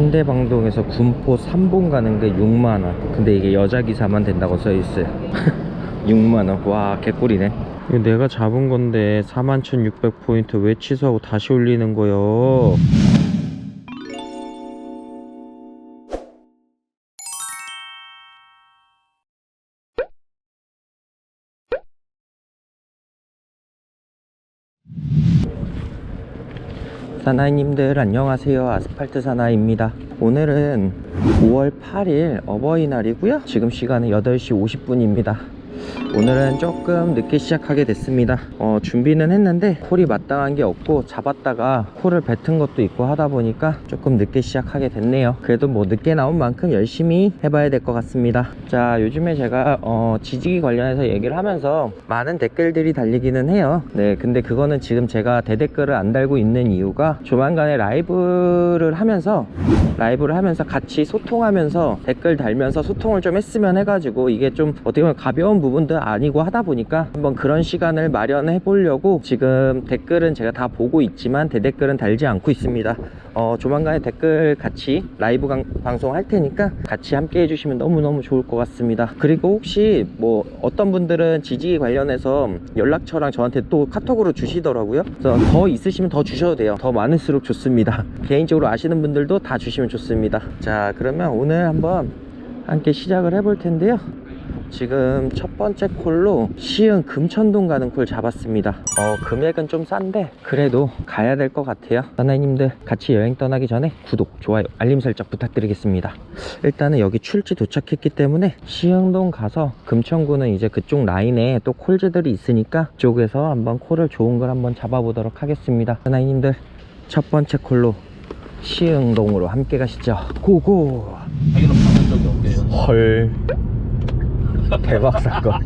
신대방동에서 군포 3본 가는 게 6만원. 근데 이게 여자 기사만 된다고 써있어요. 6만원. 와 개꿀이네. 이거 내가 잡은 건데 41,600포인트 왜 취소하고 다시 올리는 거요 사나이님들 안녕하세요. 아스팔트 사나이입니다. 오늘은 5월 8일 어버이날이고요. 지금 시간은 8시 50분입니다 오늘은 조금 늦게 시작하게 됐습니다. 어, 준비는 했는데 콜이 마땅한 게 없고 잡았다가 콜을 뱉은 것도 있고 하다 보니까 조금 늦게 시작하게 됐네요. 그래도 뭐 늦게 나온 만큼 열심히 해봐야 될 것 같습니다. 자 요즘에 제가 어, 지지기 관련해서 얘기를 하면서 많은 댓글들이 달리기는 해요. 네 근데 그거는 지금 제가 대댓글을 안 달고 있는 이유가 조만간에 라이브를 하면서 라이브를 하면서 같이 소통하면서 댓글 달면서 소통을 좀 했으면 해가지고 이게 좀 어떻게 보면 가벼운 부분도 아니고 하다 보니까 한번 그런 시간을 마련해 보려고 지금 댓글은 제가 다 보고 있지만 대댓글은 달지 않고 있습니다. 어, 조만간에 댓글 같이 라이브 강- 방송 할 테니까 같이 함께 해주시면 너무너무 좋을 것 같습니다. 그리고 혹시 뭐 어떤 분들은 지지 관련해서 연락처랑 저한테 또 카톡으로 주시더라고요. 그래서 더 있으시면 더 주셔도 돼요. 더 많을수록 좋습니다. 개인적으로 아시는 분들도 다 주시면 좋습니다. 자 그러면 오늘 한번 함께 시작을 해볼 텐데요 지금 첫 번째 콜로 시흥 금천동 가는 콜 잡았습니다. 어 금액은 좀 싼데 그래도 가야 될 것 같아요. 사나이님들 같이 여행 떠나기 전에 구독 좋아요 알림 설정 부탁드리겠습니다. 일단은 여기 출지 도착했기 때문에 시흥동 가서 금천구는 이제 그쪽 라인에 또 콜즈들이 있으니까 그쪽에서 한번 콜을 좋은 걸 한번 잡아보도록 하겠습니다. 사나이님들 첫 번째 콜로 시흥동으로 함께 가시죠. 고고. 헐 대박 사건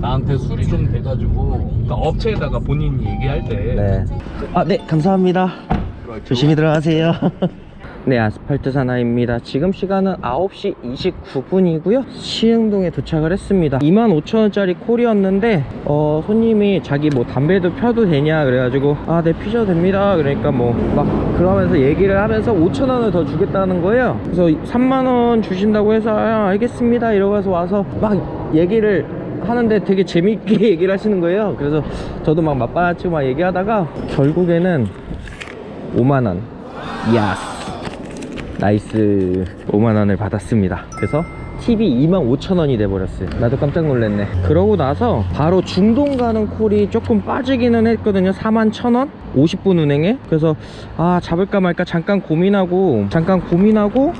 나한테 술이 좀 돼가지고 그러니까 업체에다가 본인이 얘기할 때 네. 아, 네, 감사합니다. 조심히 들어가세요. 네, 아스팔트 사나입니다. 지금 시간은 9시 29분이고요. 시흥동에 도착을 했습니다. 25,000원짜리 콜이었는데, 어, 손님이 자기 뭐 담배도 펴도 되냐, 그래가지고, 아, 네, 피셔도 됩니다. 그러니까 뭐, 막, 그러면서 얘기를 하면서 5,000원을 더 주겠다는 거예요. 그래서 3만원 주신다고 해서, 아, 알겠습니다. 이러고서 와서 막 얘기를 하는데 되게 재밌게 얘기를 하시는 거예요. 그래서 저도 막 맞받아치고 막 얘기하다가 결국에는 5만원. 야스. 나이스. 5만원을 받았습니다. 그래서 팁이 25,000원이 돼버렸어요. 나도 깜짝 놀랐네. 그러고 나서 바로 중동 가는 콜이 조금 빠지기는 했거든요. 41,000원? 50분 운행에. 그래서 아, 잡을까 말까 잠깐 고민하고, 잠깐 고민하고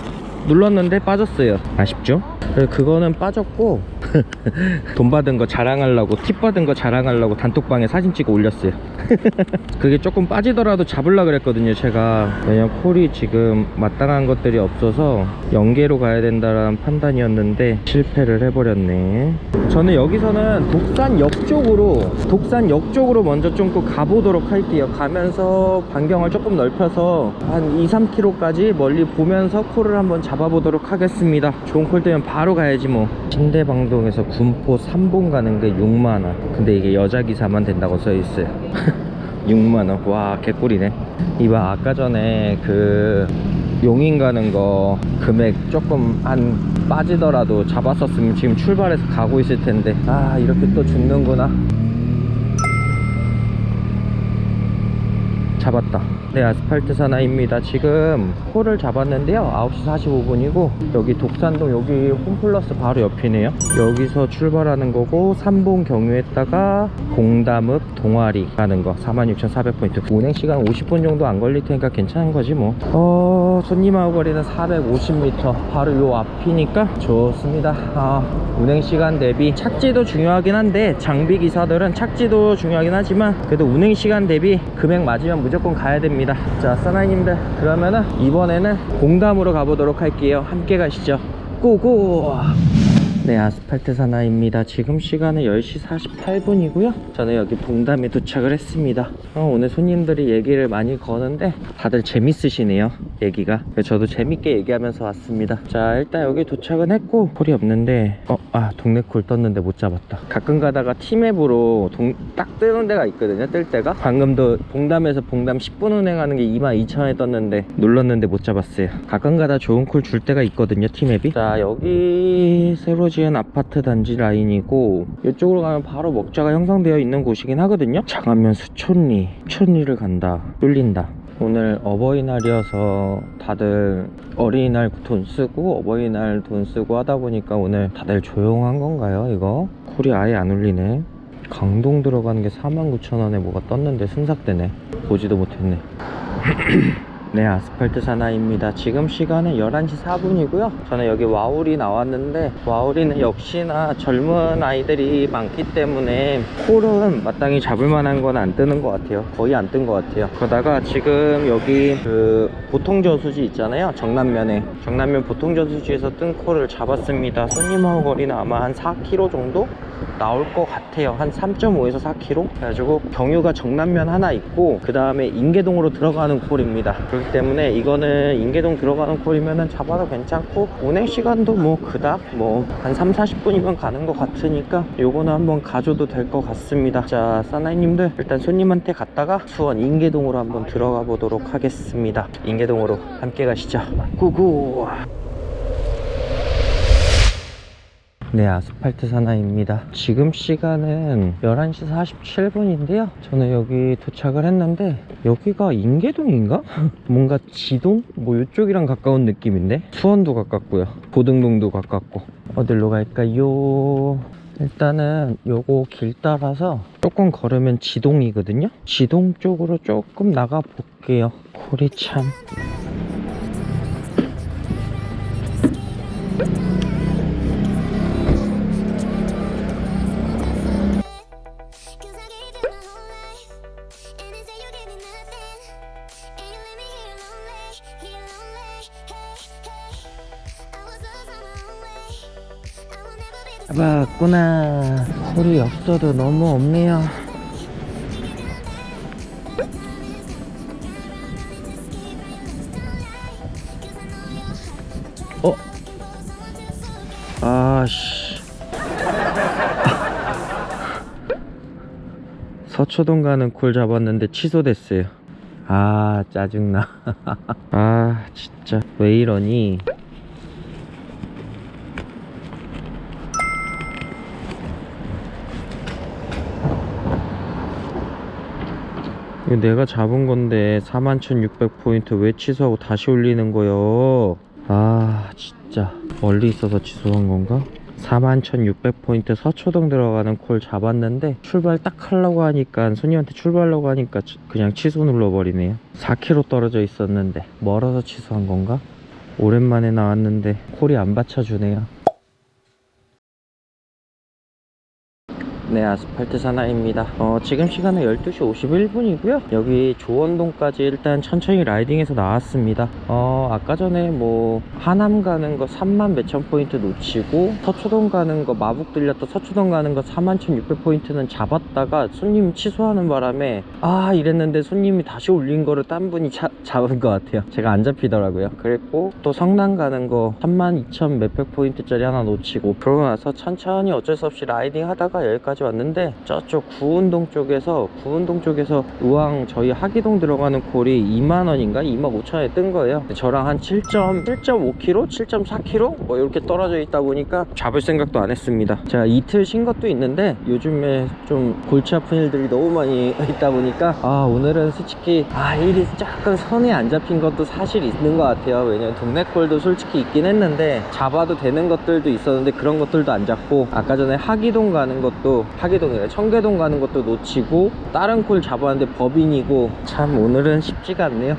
눌렀는데 빠졌어요. 아쉽죠? 그거는 빠졌고, 돈 받은 거 자랑하려고 팁 받은 거 자랑하려고 단톡방에 사진 찍어 올렸어요 그게 조금 빠지더라도 잡으려 그랬거든요 제가 왜냐면 콜이 지금 마땅한 것들이 없어서 연계로 가야 된다는 판단이었는데 실패를 해버렸네 저는 여기서는 독산역 쪽으로 독산역 쪽으로 먼저 좀 가보도록 할게요 가면서 반경을 조금 넓혀서 한 2, 3km까지 멀리 보면서 콜을 한번 잡 아보도록 하겠습니다. 좋은 콜 되면 바로 가야지 뭐. 신대방동에서 군포 3본 가는 게 6만원. 근데 이게 여자 기사만 된다고 써있어요. 6만원. 와 개꿀이네. 이봐 아까 전에 그 용인 가는 거 금액 조금 한 빠지더라도 잡았었으면 지금 출발해서 가고 있을 텐데. 아 이렇게 또 죽는구나 잡았다. 네 아스팔트 사나입니다. 지금 콜을 잡았는데요. 9시 45분이고 여기 독산동 여기 홈플러스 바로 옆이네요. 여기서 출발하는 거고 삼봉 경유했다가 공담읍 동아리 가는 거 46,400포인트. 운행 시간 50분 정도 안 걸릴 테니까 괜찮은 거지 뭐. 어, 손님하고 거리는 450m 바로 요 앞이니까 좋습니다. 아, 운행 시간 대비 착지도 중요하긴 한데 장비 기사들은 착지도 중요하긴 하지만 그래도 운행 시간 대비 금액 맞으면 무조건 가야 됩니다. 자 사나이님들 그러면은 이번에는 공담으로 가보도록 할게요. 함께 가시죠. 고고 네, 아스팔트 사나입니다. 지금 시간은 10시 48분이고요. 저는 여기 봉담에 도착을 했습니다. 어, 오늘 손님들이 얘기를 많이 거는데 다들 재밌으시네요. 얘기가. 저도 재밌게 얘기하면서 왔습니다. 자, 일단 여기 도착은 했고 콜이 없는데 어, 아, 동네 콜 떴는데 못 잡았다. 가끔 가다가 티맵으로 동, 딱 뜨는 데가 있거든요. 뜰 때가. 방금도 봉담에서 봉담 10분 운행 하는 게 22,000원에 떴는데 눌렀는데 못 잡았어요. 가끔 가다 좋은 콜 줄 때가 있거든요. 티맵이. 자, 여기 새로 지은 아파트 단지 라인이고 이쪽으로 가면 바로 먹자가 형성되어 있는 곳이긴 하거든요. 장안면 수촌리, 수촌리를 간다. 뚫린다. 오늘 어버이날이어서 다들 어린이날 돈 쓰고 어버이날 돈 쓰고 하다 보니까 오늘 다들 조용한 건가요 이거? 콜이 아예 안 울리네 강동 들어가는 게 49,000원에 뭐가 떴는데 순삭되네 보지도 못했네 네 아스팔트 사나입니다. 지금 시간은 11시 4분이고요. 저는 여기 와우리 나왔는데 와우리는 역시나 젊은 아이들이 많기 때문에 콜은 마땅히 잡을 만한 건 안 뜨는 것 같아요. 거의 안 뜬 것 같아요. 그러다가 지금 여기 그 보통 저수지 있잖아요. 정남면에. 정남면 보통 저수지에서 뜬 콜을 잡았습니다. 손님하고 거리는 아마 한 4km 정도 나올 것 같아요. 한 3.5에서 4km 그래가지고 경유가 정남면 하나 있고 그 다음에 인계동으로 들어가는 콜입니다. 그렇기 때문에 이거는 인계동 들어가는 콜이면은 잡아도 괜찮고 운행 시간도 뭐 그닥 뭐 한 3, 40분이면 가는 것 같으니까 요거는 한번 가줘도 될 것 같습니다. 자 사나이님들 일단 손님한테 갔다가 수원 인계동으로 한번 들어가 보도록 하겠습니다. 인계동으로 함께 가시죠. 구구 네, 아스팔트 사나입니다. 지금 시간은 11시 47분인데요. 저는 여기 도착을 했는데, 여기가 인계동인가? 뭔가 지동? 뭐 이쪽이랑 가까운 느낌인데? 수원도 가깝고요. 보등동도 가깝고. 어디로 갈까요? 일단은 요거 길 따라서 조금 걸으면 지동이거든요? 지동 쪽으로 조금 나가 볼게요. 콜이 참. 봤구나. 콜이 없어도 너무 없네요. 어? 아씨. 서초동 가는 콜 잡았는데 취소됐어요. 아, 짜증나. 아, 진짜. 왜 이러니? 내가 잡은 건데 41,600포인트 왜 취소하고 다시 올리는 거요? 아 진짜 멀리 있어서 취소한 건가? 41,600포인트 서초동 들어가는 콜 잡았는데 출발 딱 하려고 하니까 손님한테 출발하려고 하니까 치- 그냥 취소 눌러버리네요 4km 떨어져 있었는데 멀어서 취소한 건가? 오랜만에 나왔는데 콜이 안 받쳐주네요 네, 아스팔트 사나입니다. 어, 지금 시간은 12시 51분이고요. 여기 조원동까지 일단 천천히 라이딩해서 나왔습니다. 어, 아까 전에 뭐 하남 가는 거 3만 몇천 포인트 놓치고 서초동 가는 거 마북 들렸다 서초동 가는 거 4만 1,600 포인트는 잡았다가 손님 취소하는 바람에 아 이랬는데 손님이 다시 올린 거를 딴 분이 차- 잡은 것 같아요. 제가 안 잡히더라고요. 그랬고 또 성남 가는 거 3만 2천 몇백 포인트짜리 하나 놓치고 그러고 나서 천천히 어쩔 수 없이 라이딩 하다가 여기까지 왔는데 저쪽 구운동 쪽에서 구운동 쪽에서 의왕 저희 하기동 들어가는 콜이 2만 원인가 2만 5천 원에 뜬 거예요. 저랑 한 7.7.5km, 7.4km 뭐 이렇게 떨어져 있다 보니까 잡을 생각도 안 했습니다. 제가 이틀 쉰 것도 있는데 요즘에 좀 골치 아픈 일들이 너무 많이 있다 보니까 아 오늘은 솔직히 아 일이 조금 손에 안 잡힌 것도 사실 있는 것 같아요. 왜냐면 동네 콜도 솔직히 있긴 했는데 잡아도 되는 것들도 있었는데 그런 것들도 안 잡고 아까 전에 하기동 가는 것도 하기동이래 청계동 가는 것도 놓치고 다른 콜 잡았는데 법인이고 참 오늘은 쉽지가 않네요.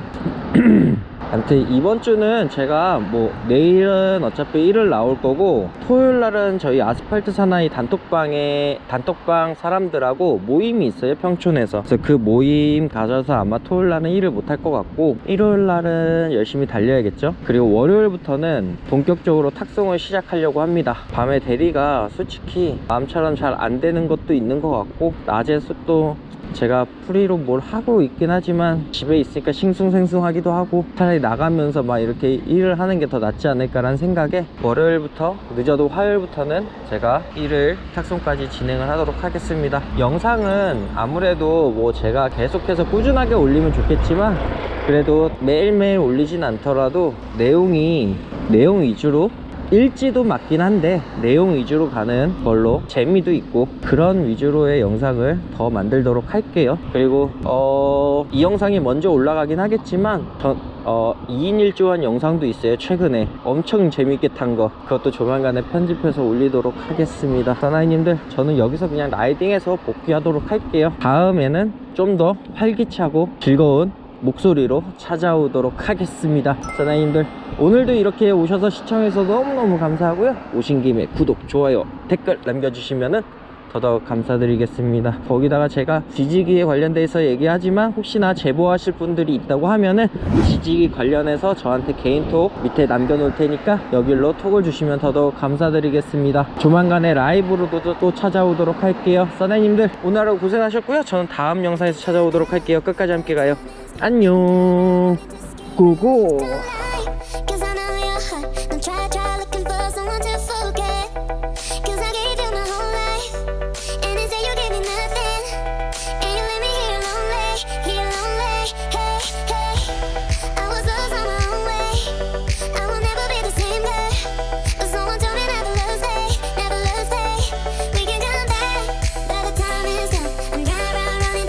아무튼 이번 주는 제가 뭐 내일은 어차피 일을 나올 거고 토요일 날은 저희 아스팔트 사나이 단톡방에 단톡방 사람들하고 모임이 있어요 평촌에서. 그래서 그 모임 가져서 아마 토요일 날은 일을 못 할 것 같고 일요일 날은 열심히 달려야겠죠? 그리고 월요일부터는 본격적으로 탁송을 시작하려고 합니다. 밤에 대리가 솔직히 마음처럼 잘 안 되는 것도 있는 것 같고 낮에 또 제가 프리로 뭘 하고 있긴 하지만 집에 있으니까 싱숭생숭하기도 하고 차라리 나가면서 막 이렇게 일을 하는 게 더 낫지 않을까라는 생각에 월요일부터 늦어도 화요일부터는 제가 일을 탁송까지 진행을 하도록 하겠습니다. 영상은 아무래도 뭐 제가 계속해서 꾸준하게 올리면 좋겠지만 그래도 매일매일 올리진 않더라도 내용이 내용 위주로 일지도 맞긴 한데 내용 위주로 가는 걸로 재미도 있고 그런 위주로의 영상을 더 만들도록 할게요. 그리고 어, 이 영상이 먼저 올라가긴 하겠지만 전 어, 2인 1조한 영상도 있어요 최근에. 엄청 재밌게 탄 거. 그것도 조만간에 편집해서 올리도록 하겠습니다. 사나이님들 저는 여기서 그냥 라이딩해서 복귀하도록 할게요. 다음에는 좀 더 활기차고 즐거운 목소리로 찾아오도록 하겠습니다. 사나이님들 오늘도 이렇게 오셔서 시청해서 너무너무 감사하고요. 오신 김에 구독 좋아요 댓글 남겨주시면 은 더더욱 감사드리겠습니다. 거기다가 제가 지지기에 관련돼서 얘기하지만 혹시나 제보하실 분들이 있다고 하면은 지지기 관련해서 저한테 개인톡 밑에 남겨놓을 테니까 여길로 톡을 주시면 더더욱 감사드리겠습니다. 조만간에 라이브로도 또- 또 찾아오도록 할게요. 사나이님들 오늘 하루 고생하셨고요. 저는 다음 영상에서 찾아오도록 할게요. 끝까지 함께 가요. 안녕. 고고